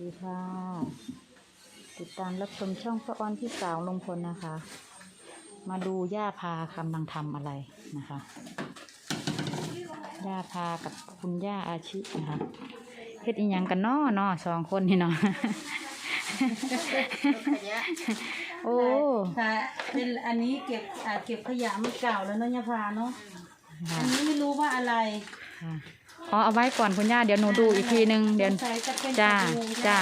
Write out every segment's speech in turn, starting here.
ดีค่ะ ติดตามรับชมช่องพระออนพี่สาวลงพลนะคะ มาดูย่าพากำลังทำอะไรนะคะ ย่าพากับคุณย่าอาชินะคะเฮ็ดอีหยังกันน้อเนาะสองคนนี่เนาะโอ้ค่ะเป็นอันนี้เก็บอ่าเก็บขยะมันเก่าแล้วเนาะยาพาเนาะค่ะอันนี้ไม่รู้ว่าอะไรค่ะ อ๋อเอาไว้ก่อนคุณย่าเดี๋ยวหนูดูอีกทีนึงเดี๋ยวสงสัยจะเป็นจ้าจ้า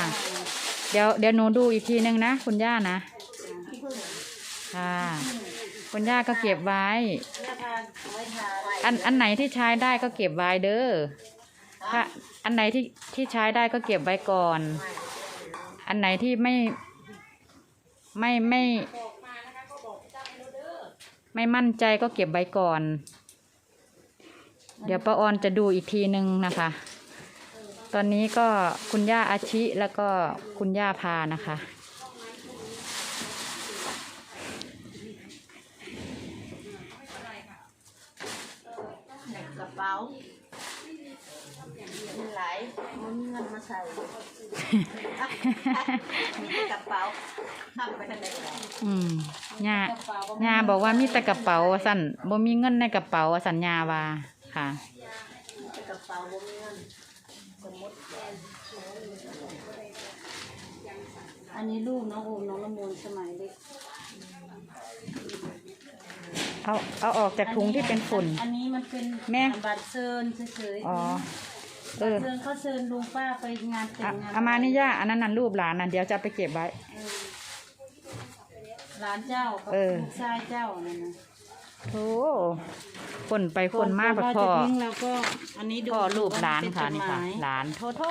เดี๋ยวเดี๋ยวหนูดูอีกทีนึงนะคุณย่านะค่ะคุณย่าก็เก็บไว้ อันอันไหนที่ใช้ได้ก็เก็บไว้เด้อถ้าอันไหนที่ที่ใช้ได้ก็เก็บไว้ก่อน อันไหนที่ไม่ไม่ไม่ ไม่มั่นใจก็เก็บไว้ก่อน เดี๋ยวป้าออนจะดูอีกทีนึงนะคะ ตอนนี้ก็คุณย่าอาชิแล้วก็คุณย่าพานะคะ กระเป๋ามีหลายมันเงินมาใส่มีแต่กระเป๋าทำไปทางไหนกันอืมย่ากระเป๋าย่าบอกว่ามีแต่กระเป๋าว่าสั่นบ่มีเงินในกระเป๋าว่าสัญญาว่า ค่ะมีแต่กระเป๋าบ่มีเงินสมมติอันนี้ลูกน้องโอมน้องละมุนสมัยเด็กเอาเอาออกจากถุงที่เป็นฝุ่น อันนี้มันเป็นแม่ บัตรเชิญเฉยๆอ๋อ เอบัตอ รเชิญเขาเชิญลุงป้าไปงานแต่เอางงานเอามานี่ย่าอันนั้นน่ะรูปหลานน่ะเดี๋ยวจะเอาไปเก็บไว้ เออร้านเจ้ากับเออ ลูกชายเจ้านั่นนะ โอ้คนไปคนมาก่บัอดนพ่อจะทิ้งเราก็อันนี้ดูพ่อรูปหลานเป็ค่ะจดนี่หค่ะมายหลานโทโท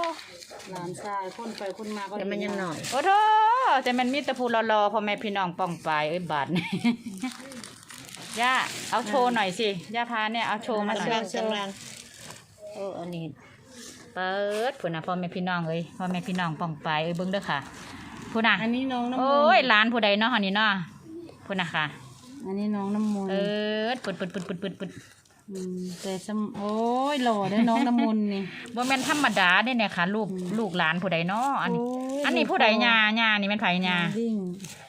หลานชายคนไปคนมาก็แต่มันยังหน่อยโอ้โทแต่มันมีแตะพูรอๆพ่อแม่พี่น้องป้องปลายเอ้ยบาดนี่ย่าเอาโชว์หน่อยสิย่าพาเนี่ยเอาโชว์มาหน่กำลัอยงกำลังโอ้อันนี้เปิดพุ่นนะพ่อแม่พี่น้องเอ้ยพ่อแม่พี่น้องป้องปลายเอ้ยเบิ่งเด้อค่ะพุ่นน่ะอันนี้น้องน้ำมโอ้ยนต์หลานผู้ใดเนาะอันนี้เนาะพุ่นน่ะค่ะ อันนี้น้องน้ำมนต์เออปึดปึดปึดปึดปึดปึดมแต่สมโอ้ยหล่อได้อน้องน้ำมนต์นี่ บ่แม่นธรรมดาเด้เนี่ยค่ะลูกลูกหลานผู้ใดเนาะอันนี้ โยอันนี้ผู้ใดญาญานี่แม่นไผญาดิ้ง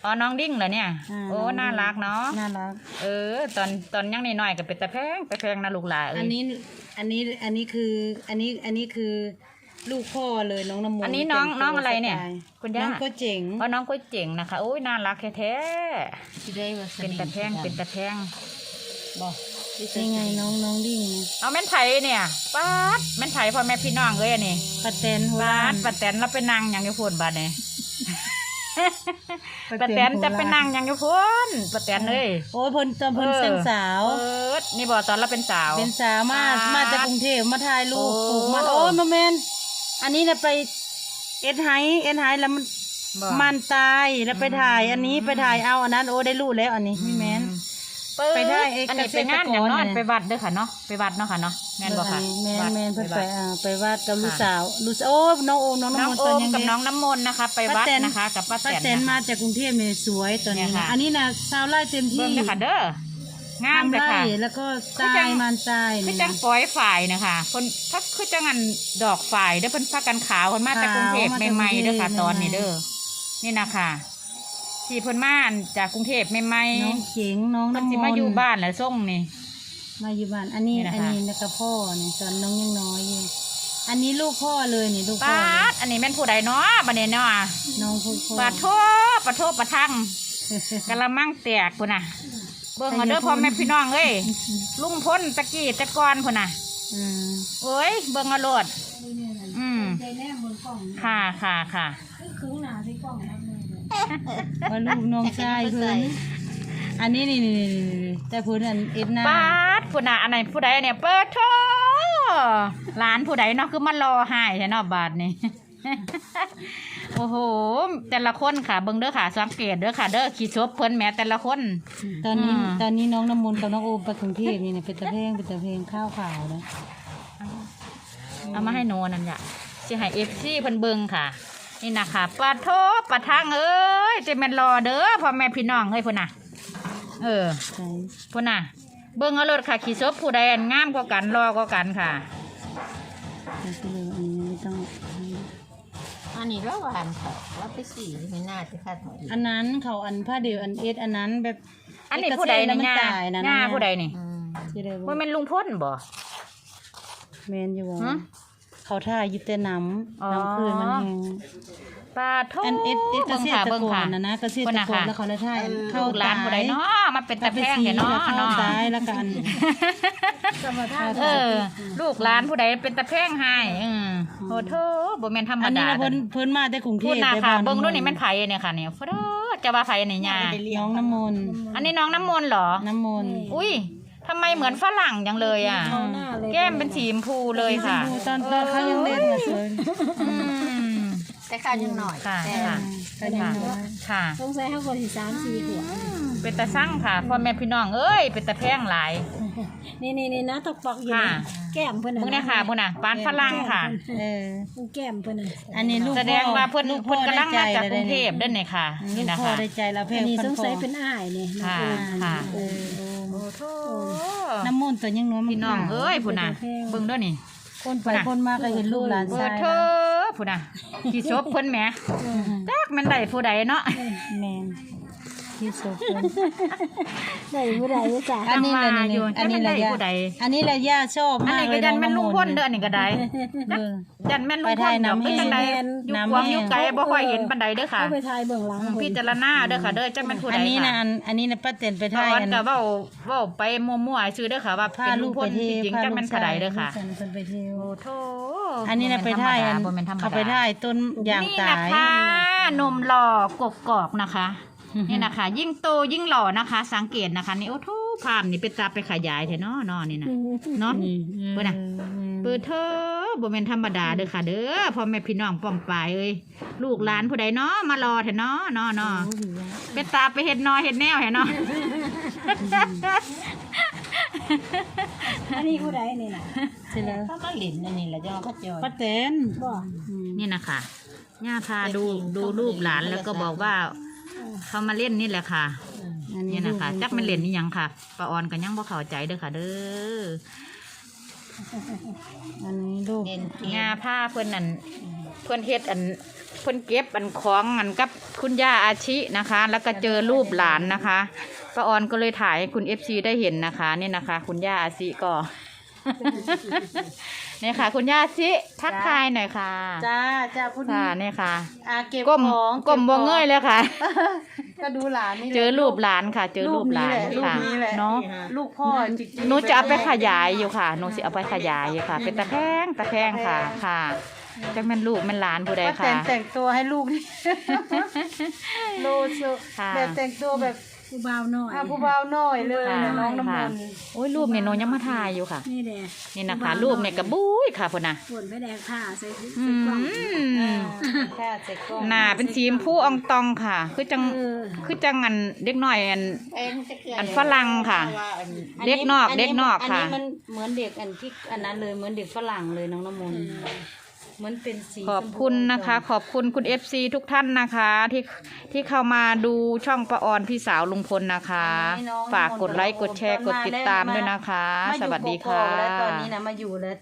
อ๋อน้องดิ้งเหรอเนี่ยาโอ้น่ารักเนาะน่ารัก เออ ตอนตอนยังน้อยๆก็เป็นตะแพงตะแพงนะลูกหลานเอ้อันยนี้ อันนี้ อันนี้คือ อันนี้ อันนี้คือ ลูกพ่อเลยน้องน้ำมนต์อันนี้น้องแต่ตัวน้องอะไรเนี่ยสไตล์คุณน้ย่าองก็เจ๋งอ๋อน้องก๋วยเจ๋งนะคะโอ้ยน่ารักแท้ที่ได้ว่าๆเป็นตะแพงเป็นตะแพงบอกนี่ไงน้องน้องดิ้งนี่เอาแม่นไผเนี่ยป๊าดแม่นไผพ่อแม่พี่น้องเอ้ยอันนี้ปะแตนโหบาราดณป้าแตนเราไปนั่งหยังอยู่พูนบาดเนี่ยป้าแตนจะไปนั่งหยังอยู่พูนป้าแตนเอ้ยโอ้ยเพิ่นตอนเพิ่นเออเป็นสาวเออนี่บอกตอนเราเป็นสาว เป็นสาวมาป๊าดมาจากกรุงเทพมาถ่ายรูปโอ้ปลูกมันโอ้ยมาแมน อันนี้นะไปเอ็ดไฮเอ็ดไฮแล้วมันบอกมันตายแล้วไปถ่ายอันนี้ไปถ่ายเอาอันนั้นโอ้ได้รู้แล้วอันนี้พี่แมนปึ๊ดไปได้เอกอันนี้ไปงานอย่างเนอนเกษตรกรเนี่ยไปวัดเด้อค่ะเนาะไปวัดเนาะค่ะเนาะแม่นบ่ค่ะแมนวัดแมนเพิ่นไปวัด อ่าไปวาดกับลูกค่ะสาวลูกสาวโอ้น้องโอมน้องน้องน้ำมนต์โอตอนมยังกับเด็ก น้องน้ำมนต์นะคะ ไปวัดป้าแตน นะคะ กับป้าป้าแตนแตนนะคะมาจากกรุงเทพเนี่ยสวยตอนนี้เนี่ยนะค่ะ อันนี้นะสาวไล่เต็มที่ เบิ่งเด้อค่ะเด้อ งามเลยทำไร่ค่ะแล้วก็คือตาจัยงมันตายคือนี่จังนะปล่อยฝ่ายนะคะคนถ้าคือจังอันดอกฝ่ายเด้อเพิ่นพากันขาวเพิ่นมาจากกรุงเทพขาวมาจากใหม่ๆเด้อค่ะกรุงเทพตอนนี้ใหม่ๆเด้อนี่นะคะที่เพิ่นมาอันจากกรุงเทพใหม่น้องเจ๋งน้องๆเพิ่นน้ำมสินต์มาอยู่บ้านแล้วส่งนี่ มาอยู่บ้าน อันนี้นี่นะคะอันนี้นะกับพ่อนี่ตอนน้องยังน้อยอยู่อันนี้ลูกพ่อเลยนี่ลูกพ่อปาเลยดอันนี้แม่นผู้ใดเนาะบัดนี้เนาะน้องพ่อพ่อปาโทปาโทปะทังกะละมังแตกพุ่นน่ะ เบิ่งเอาเด้อพ่อแม่พี่น้องเอ้ยลุงพ้นตะกี้ตะกอนพุ่นน่ะอืมเอ้ยเบิ่งเอาโลด อืม ใจแน่บนกล่องค่ะค่ะค่ะคือหนาที่กล่องรับเลยว่าลูกน้องชายเพิ่นอันนี้นี่นี่นี่นี่แต่เพิ่นอันเอ็ดหน้าปาดพุ่นน่ะอันไหนผู้ใดเนี่ยเปิดโทหลานผู้ใดเนาะคือมารอให้ใช่เนาะบาทนี่ โอ้โห แต่ละคนค่ะเบิ่งเด้อค่ะสังเกตเด้อค่ะเด้อขี่ชบเพิ่นแหม่แต่ละคน ตอนนี้อืม ตอนนี้น้องน้ำมนต์กับน้องโอมไปกรุงเทพนี่เนี่ยเป็นตะเพงเป็นตะเพงข้าวขาวนะเอามาให้โนนั่นจ้ะสิให้เอฟซีเพิ่นเบิ่งค่ะ นี่นะคะปลาโทปลาทังเอ้ยจะแม่นรอเด้อพ่อแม่พี่น้องเอ้ยพุ่นน่ะ เออ ใช่พุ่นน่ะ เบิ่งเอารถค่ะขี่ซบผู้ใดอันงามกว่ากันรอกว่ากันค่ะ ใช่ก็เลยอันนี้ไม่ต้อง อันนี้แล้วหวานเขาว่าไปสีไม่น่าจะคาดหวังอันนั้นเขาอันผ้าเดียวอันเอสอันนั้นแบบอันนี้ผู้ใดนี่มันย่าตายนะย่าผู้ใดนี่อืมที่ได้ว่าว่าแม่นลุงพ่นบ่แมนอยู่ฮะว่าเขาท่าอยู่แต่น้อ๋อำน้ำคืนมันแห้ง ปลาโทอันเอสเอสเกเบิ่งษค่ะตรเบิ่งกรค่ะนะนะเกษตเบิ่รงน่ะกรค่ะแล้วเขาเลยท่าเข้าร้านผู้ใดเนาะมาเป็นตะแพงเห็นเนาะเข้าเนาะตายแล้วกันเออ ลูกหลานผู้ใดเป็นตะแพงให้อืมโอ้โธ่บ่แม่นธรรมอันนี้ดานะเพิ่นเพิ่นมาแต่กรุงเทพูพดนะไปค่ะบ้าเบิ่งดูนี่ำแม่นไผเนี่ยค่ะเนี่ยฟะเด้อจะว่าไผนี่ย่าน้องน้ำมนต์อันนี้น้องน้ำมนต์เหรอ น้ำมนต์อุ้ยทำไมเหมือนฝรั่งจังเลยอะ แก้มเป็นสีชมพูเลยค่ะตอนตอนเขายังเล่นมาเลยอืม แต่ข้าวยังหน่อยค่ะแต่ค่ะก็ยังน้อยค่ะ สงสัยเขาคนที่สามสี่หัว เป็นตาสั่งค่ะพ่อแม่พี่น้องเอ้ยเป็นตาแพงหลาย นี่นี่นี่นะตกปอกอยู่ค่ะ นะแก้มเพิ่นพวกนี้ค่ะพวกน่ะปานฝรั่งค่ะ เออแก้มเพิ่นน่ะอันนี้ลูกแสดงว่าเพิ่นลูกเพิ่นกำลังมาจากกรุงเทพด้เด้านนี่ค่ะลูนี่กนะพ่อคะได้ใจแล้วเพ่อันนี้พัสนงคอสัยเป็นอ้ายนี่ค่ะนะค่ะโอ้โอ้โธ่น้ำมนต์ตัวยังน้อยพี่น้องเอ้ยพุ่นน่ะเบิ่งเด้อนี่คนไปคนมาก็เห็นลูกหลานเบิชาดยเธอพุ่ นน่ะ ที่ศพเพิ่นแหมจักแมันได้ผู้ใดเนาะ แมน ที่สุดเพิ่นได้บ่ได้จ้ะอันนี้เลยจังว่าอยู่นี่อันนี้เลยจักแม่นได้ย่าผู้ใดอันนี้เลยย่าชอบอันมากนี้เลก็ยยันแม่นลุงพ่นเด้อออันนี้ก็ได้เออ ยันแม่นลุงไปพ่ถ่านยดอกน้ำเป็นจังไดแม่นอยู่น้ำความแม่อยู่ไกลบ่ค่อยเห็นปานใดเด้อค่ะ เขาไปถ่ายเบื้องหลังอืมเพิ่นพิจารณาเด้อค่ะ เด้อจักแม่นผู้ใดอันนี้นะค่ะอันอันนี้นะป้าเต็นไปป้าถ่ายออนกันก็เว้าเว้าไปมั่วๆซื่อเด้อค่ะ ว่าพาเป็นลูลุกงไปพ่นเที่จยวริงพาๆจักลูแม่กนผู้ชาใดยเด้อค่ะ ลูกฉันไปเที่ยวโอ้โธ่อันนี้นะไปถ่ายอันบ่แม่นธรรมดาเขาไปถ่ายต้นยางนี่ตานะยคะนมหล่อกกกอกนะคะ นี่นะคะ ยิ่งโตยิ่งหล่อนะคะ สังเกตนะคะ นี่โอ้โหภาพนี่เป็นตาไปขยายเถอะเนาะเนาะนี่นะเนาะนี่เบิ่งน่ะเปิดเธอบ่แม่นธรรมดาเด้อค่ะ เด้อพ่อแม่พี่น้องป้องปายเอ้ยลูกหลานผู้ใดเนาะมารอเถอะเนาะเนาะเนาะเป็นตาไปเฮ็ดนอเฮ็ดแนวเห็นเนาะอันนี้ผู้ใดนี่น่ะใช่แล้วเขาก็หลินอันนี้แหละจะเอาก็จอยป้าเต็นบ่นี่นะคะย่าพาดูดูรูปหลานแล้วก็บอกว่า เขามาเล่นนี่แหละค่ะอันนี่นะคะจักแมันเล่นนี่ยังค่ะป้าออนก็ยังบ่เข้าใจเด้อค่ะ เด้ออันนี้ลูกเด่นเกียงาผ้าเพิ่นนั่นเพิ่นเฮ็ดอันเพิ่นเก็บอันของอันกับคุณย่าอาชินะคะ แล้วก็เจอรูปหลานนะคะป้าออนก็เลยถ่ายให้คุณเอฟซีได้เห็นนะคะ นี่นะคะ คุณย่าอาชิก็ นี่ค่ะ คุณย่าอาชิทักทายหน่อยค่ะจ้าจ้าพูดค่ะนี่ค่ะอาเก็บก้มของก้มบ่เงยเลยค่ะ ก็ดูหลานนี่แหละเจอรูปหลานค่ะ เจอรูปหลานรูปค่ะนี้แหละเนาะลูกพ่อจริงๆหนูจะเอาไปขยายอยู่ค่ะหนูสิเอาไปขยายอยู่ค่ะ เป็นตะแคงตะแคงค่ะค่ะจักแม่นลูกแม่นหลานผู้ใดป้าแต่ค่ะงแต่งตัวให้ลูกนี่โลสุค่ะแบบแต่งตัวแบบ ผู้บ่าวน้อยอาผู้บ่าวน้อยเลยค่ะนะน้องน้ำมนต์โอ้ยรูปเนี่ยหนูยังมาถ่ายอยู่ค่ะ นี่แหละนี่นะคะรูปเนี่ยกระบุ้ยค่ะพุ่นน่ะฝนไปแดกผ้าใส่อืใส่กล่องมค่ะเสร็จก็หน้าเป็นสีชมพูอองตองค่ะ คือจังเออคือจังอันเด็กน้อยอัน เอ็นจะเกลืออันฝรั่งค่ะว่าอันเด็กนอกเด็กนอกค่ะ อันนี้มันเหมือนเด็กอันที่อันนั้นเลยเหมือนเด็กฝรั่งเลยน้องน้ำมนต์เห มือนเป็นสีขอบคุณนะคะ ขอบคุณคุณ FC ทุกท่านนะคะ ที่ที่เข้ามาดูช่องประออนพี่สาวลุงพลนะคะ ฝากกดไลค์กดแชร์กดติดตามด้วยนะคะมาอยู่สวัสดีกค่ะอกๆแล้วตอนนี้นะมาอยู่แล้ว